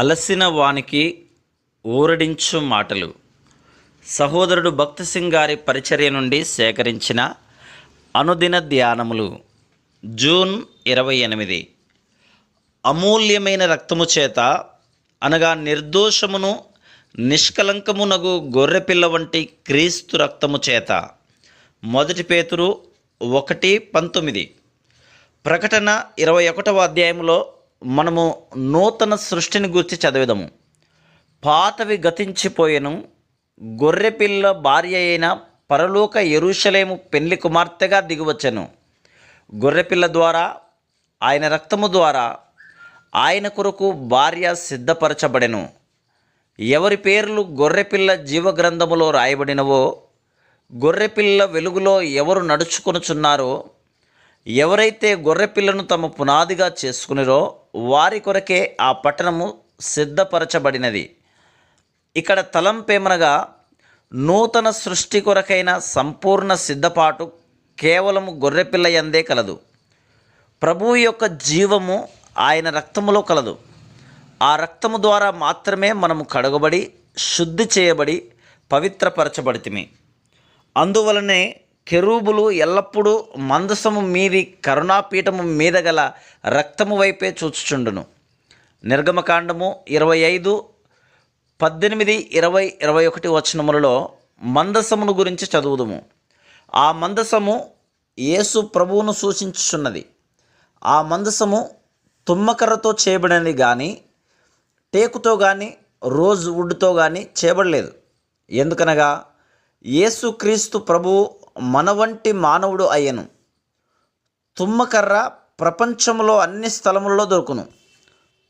అలసిన వానికి ఊరడించు మాటలు. సహోదరుడు భక్త సింగ్ గారి పరిచర్య నుండి సేకరించిన అనుదిన ధ్యానములు. జూన్ ఇరవై ఎనిమిది. అమూల్యమైన రక్తము చేత అనగా నిర్దోషమును నిష్కలంకమునగు గొర్రెపిల్ల వంటి క్రీస్తు రక్తము చేత. మొదటి పేతురు ఒకటి పంతొమ్మిది. ప్రకటన ఇరవై ఒకటవ అధ్యాయంలో మనము నూతన సృష్టిని గురించి చదివిదము. పాతవి గతించిపోయెను. గొర్రెపిల్ల భార్య అయిన పరలోక ఎరుషలేము పెళ్ళి కుమార్తెగా దిగివచ్చెను. గొర్రెపిల్ల ద్వారా ఆయన రక్తము ద్వారా ఆయన కొరకు భార్య సిద్ధపరచబడెను. ఎవరి పేర్లు గొర్రెపిల్ల జీవగ్రంథములో రాయబడినవో గొర్రెపిల్ల వెలుగులో ఎవరు నడుచుకొనుచున్నారో ఎవరైతే గొర్రెపిల్లను తమ పునాదిగా చేసుకునిరో వారి కొరకే ఆ పట్టణము సిద్ధపరచబడినది. ఇక్కడ తలంపేమనగా నూతన సృష్టి కొరకైన సంపూర్ణ సిద్ధపాటు కేవలము గొర్రెపిల్ల ఎందే కలదు. ప్రభువు యొక్క జీవము ఆయన రక్తములో కలదు. ఆ రక్తము ద్వారా మాత్రమే మనము కడగబడి శుద్ధి చేయబడి పవిత్రపరచబడితిమి. అందువలనే కెరూబులు ఎల్లప్పుడూ మందసము మీది కరుణాపీఠము మీద గల రక్తము వైపే చూచుచుండును. నిర్గమకాండము ఇరవై ఐదు పద్దెనిమిది ఇరవై ఇరవై ఒకటి వచనములలో మందసమును గురించి చదువుదుము. ఆ మందసము యేసు ప్రభువును సూచించుచున్నది. ఆ మందసము తుమ్మకర్రతో చేయబడినది కానీ టేకుతో కానీ రోజ్ వుడ్తో కానీ చేయబడలేదు. ఎందుకనగా యేసుక్రీస్తు ప్రభువు మన వంటి మానవుడు అయ్యను. తుమ్మకర్ర ప్రపంచంలో అన్ని స్థలములలో దొరుకును.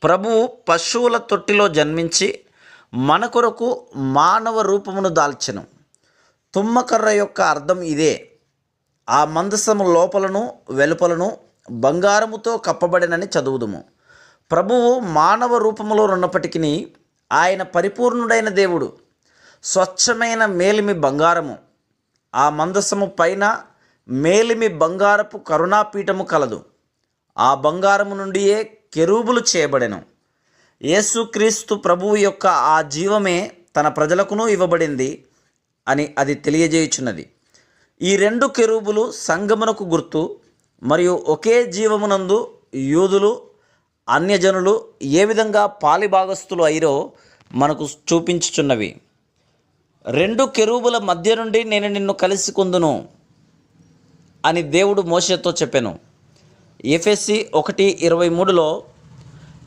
ప్రభువు పశువుల తొట్టిలో జన్మించి మన కొరకు మానవ రూపమును దాల్చెను. తుమ్మకర్ర యొక్క అర్థం ఇదే. ఆ మందసము లోపలను వెలుపలను బంగారముతో కప్పబడినని చదువుదుము. ప్రభువు మానవ రూపములో ఉన్నప్పటికీ ఆయన పరిపూర్ణుడైన దేవుడు. స్వచ్ఛమైన మేలిమి బంగారము. ఆ మందసము పైన మేలిమి బంగారపు కరుణాపీఠము కలదు. ఆ బంగారము నుండియే కెరూబులు చేయబడెను. యేసుక్రీస్తు ప్రభువు యొక్క ఆ జీవమే తన ప్రజలకును ఇవ్వబడింది అని అది తెలియజేయుచున్నది. ఈ రెండు కెరూబులు సంగమునకు గుర్తు మరియు ఒకే జీవమునందు యూదులు అన్యజనులు ఏ విధంగా పాలిభాగస్తులు అయిరో మనకు చూపించుచున్నవి. రెండు కెరూబుల మధ్య నుండి నేను నిన్ను కలిసి కొందును అని దేవుడు మోషతో చెప్పాను. ఎఫ్ఎస్సి ఒకటి ఇరవై మూడులో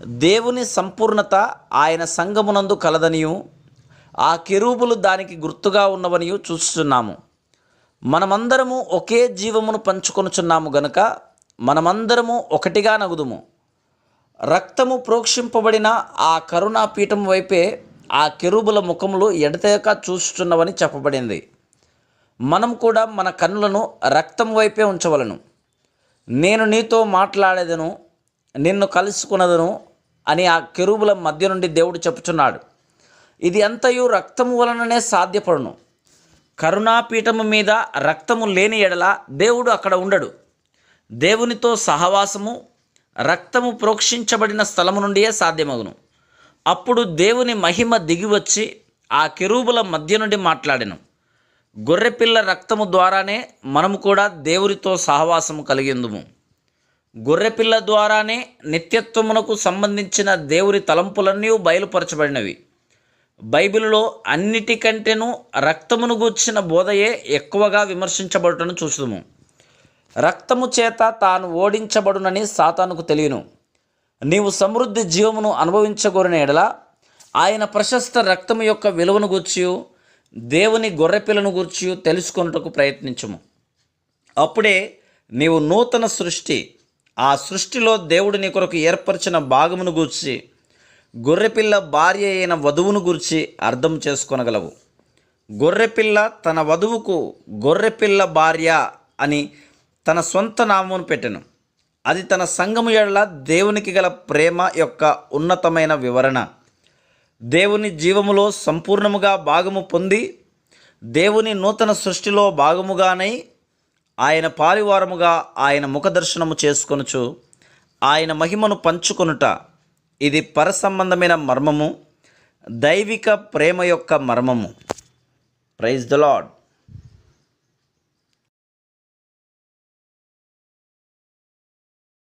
దేవుని సంపూర్ణత ఆయన సంగమునందు కలదనియు ఆ కెరూబులు దానికి గుర్తుగా ఉన్నవనియు చూస్తున్నాము. మనమందరము ఒకే జీవమును పంచుకొనుచున్నాము గనుక మనమందరము ఒకటిగా నగుదుము. రక్తము ప్రోక్షింపబడిన ఆ కరుణా పీఠం వైపే ఆ కెరూబుల ముఖములు ఎడతెగక చూస్తున్నవని చెప్పబడింది. మనం కూడా మన కన్నులను రక్తం వైపే ఉంచవలను. నేను నీతో మాట్లాడేదను నిన్ను కలుసుకున్నదను అని ఆ కెరూబుల మధ్య నుండి దేవుడు చెప్పుచున్నాడు. ఇది అంతయు రక్తము వలననే సాధ్యపడును. కరుణాపీఠము మీద రక్తము లేని ఎడల దేవుడు అక్కడ ఉండడు. దేవునితో సహవాసము రక్తము ప్రోక్షించబడిన స్థలము నుండియే సాధ్యమగును. అప్పుడు దేవుని మహిమ దిగివచ్చి ఆ కెరూబుల మధ్య నుండి మాట్లాడెను. గొర్రెపిల్ల రక్తము ద్వారానే మనము కూడా దేవునితో సహవాసము కలిగిందుము. గొర్రెపిల్ల ద్వారానే నిత్యత్వమునకు సంబంధించిన దేవుని తలంపులన్నీ బయలుపరచబడినవి. బైబిల్లో అన్నిటికంటేనూ రక్తమును గూర్చిన బోధయే ఎక్కువగా విమర్శించబడుటను చూసుము రక్తము చేత తాను ఓడించబడునని సాతానుకు తెలియను. నీవు సమృద్ధి జీవమును అనుభవించగోరిన ఎడల ఆయన ప్రశస్త రక్తము యొక్క విలువను గూర్చి దేవుని గొర్రెపిల్లను గూర్చి తెలుసుకొనుటకు ప్రయత్నించము. అప్పుడే నీవు నూతన సృష్టి ఆ సృష్టిలో దేవుడు నీ కొరకు ఏర్పరిచిన భాగమును గూర్చి గొర్రెపిల్ల భార్య అయిన వధువును గురించి అర్థం చేసుకొనగలవు. గొర్రెపిల్ల తన వధువుకు గొర్రెపిల్ల భార్య అని తన సొంత నామమును పెట్టెను. అది తన సంఘము ఎడల దేవునికి గల ప్రేమ యొక్క ఉన్నతమైన వివరణ. దేవుని జీవములో సంపూర్ణముగా భాగము పొంది దేవుని నూతన సృష్టిలో భాగముగానై ఆయన పారివారముగా ఆయన ముఖదర్శనము చేసుకొనుచు ఆయన మహిమను పంచుకొనుట ఇది పరసంబంధమైన మర్మము దైవిక ప్రేమ యొక్క మర్మము. Praise the lord